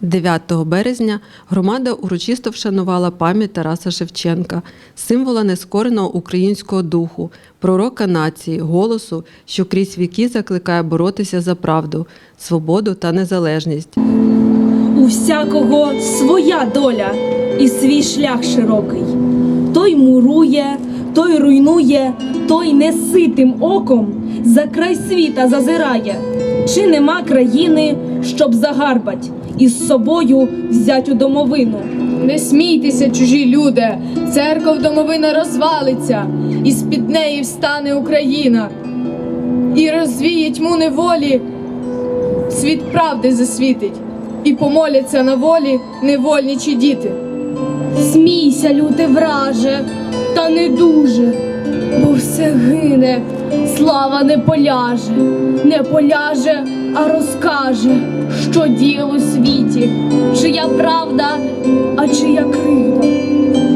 9 березня громада урочисто вшанувала пам'ять Тараса Шевченка, символа нескореного українського духу, пророка нації, голосу, що крізь віки закликає боротися за правду, свободу та незалежність. У всякого своя доля і свій шлях широкий. Той мурує, той руйнує, той неситим оком за край світа зазирає. Чи нема країни, щоб загарбать і з собою взять у домовину? Не смійтеся, чужі люди, церков домовина розвалиться, і з-під неї встане Україна, і розвіє тьму неволі, світ правди засвітить, і помоляться на волі невольничі діти. Смійся, люте враже, та не дуже, бо все гине, слава не поляже, не поляже, а розкаже, що діяло у світі, чия правда, а чия кривда,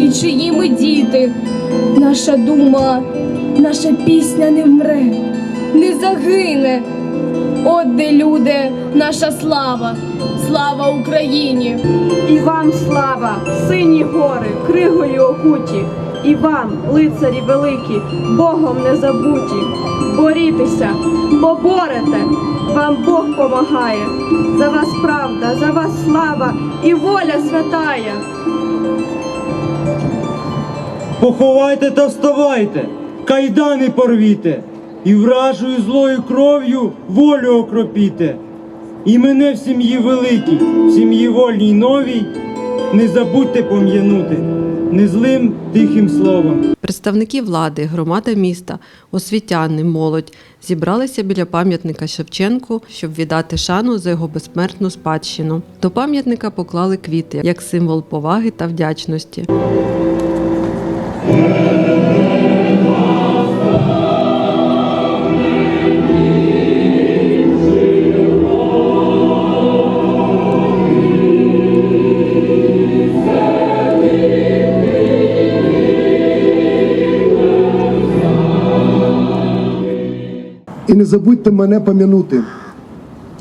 і чиї ми діти. Наша дума, наша пісня не вмре, не загине. От де люди, наша слава, слава Україні! І вам слава, сині гори, кригою окуті, і вам, лицарі великі, Богом не забуті. Борітеся, поборете, вам Бог помагає. За вас правда, за вас слава і воля святая. Поховайте та вставайте, кайдани порвіте, і вражою злою кров'ю волю окропіте. І мене в сім'ї великій, в сім'ї вольній новій, не забудьте пом'янути незлим тихим словом. Представники влади, громада міста, освітяни, молодь зібралися біля пам'ятника Шевченку, щоб віддати шану за його безсмертну спадщину. До пам'ятника поклали квіти як символ поваги та вдячності. Не забудьте мене пам'янути.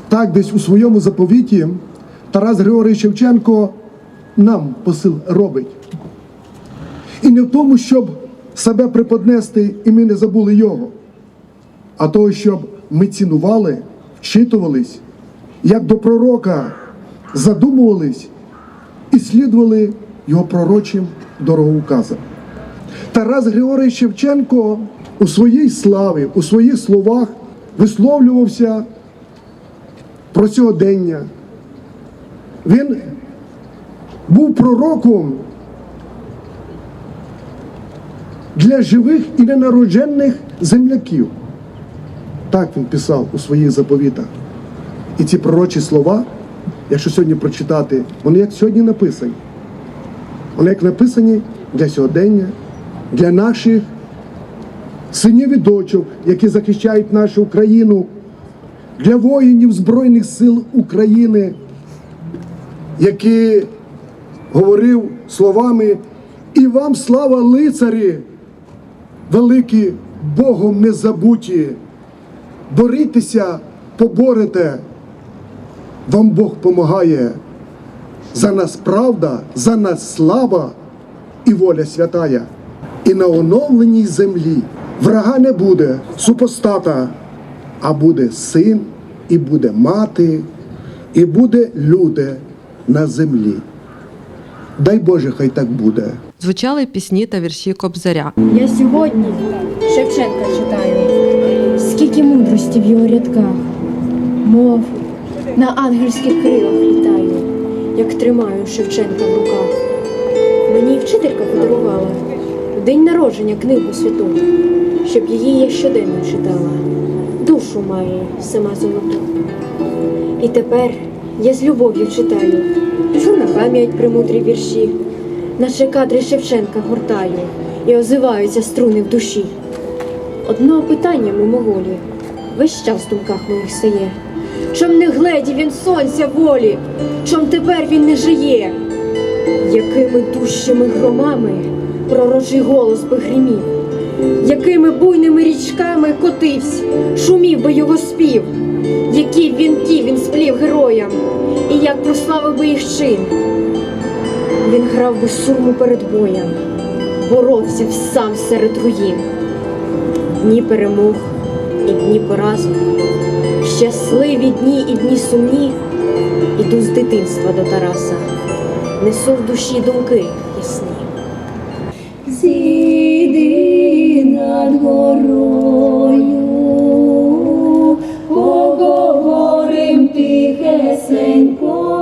Так, десь у своєму заповіті Тарас Григорій Шевченко нам посил робить. І не в тому, щоб себе приподнести, і ми не забули його, а того, щоб ми цінували, вчитувались, як до пророка задумувались і слідували його пророчим дороговказам. Тарас Григорій Шевченко у своїй славі, у своїх словах висловлювався про сьогодення. Він був пророком для живих і ненароджених земляків. Так він писав у своїх заповітах. І ці пророчі слова, якщо сьогодні прочитати, вони як сьогодні написані. Вони як написані для сьогодення, для наших синів і дочок, які захищають нашу Україну, для воїнів Збройних сил України, які говорив словами і вам слава лицарі, великі Богом не забуті. Борітеся, поборете, вам Бог помагає. За нас правда, за нас слава і воля святая. І на оновленій землі врага не буде супостата, а буде син, і буде мати, і буде люди на землі. Дай Боже, хай так буде. Звучали пісні та вірші Кобзаря. Я сьогодні Шевченка читаю, скільки мудрості в його рядках, мов на ангельських крилах літаю, як тримаю Шевченка в руках. Мені вчителька подарувала день народження книгу святу, щоб її я щоденно читала. Душу має сама золоту. І тепер я з любов'ю читаю, пишу на пам'ять премудрі вірші, наче кадри Шевченка гортаю і озиваються струни в душі. Одного питання мимоволі весь час в думках моїх стає. Чом не гледі він сонця волі, чом тепер він не жиє, якими дужчими громами пророчий голос би якими буйними річками котивсь, шумів би його спів, які вінки він сплів героям, і як прославив би їх чин. Він грав би суму перед боєм, боровся сам серед руїн. Дні перемог і дні поразок, щасливі дні і дні сумні, іду з дитинства до Тараса, несу в душі думки ясні. Над горою, поговорим тихесенько,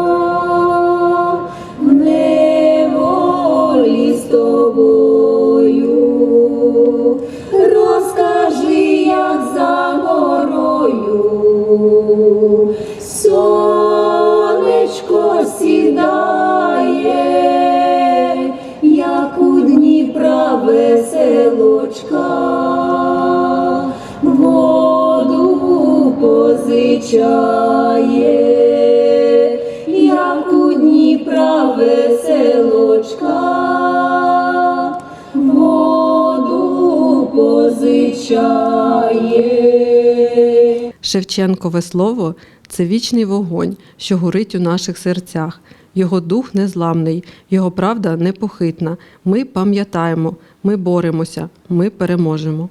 позичає, як у Дніпра веселочка, воду позичає. Шевченкове слово це вічний вогонь, що горить у наших серцях. Його дух незламний, його правда непохитна. Ми пам'ятаємо, ми боремося, ми переможемо.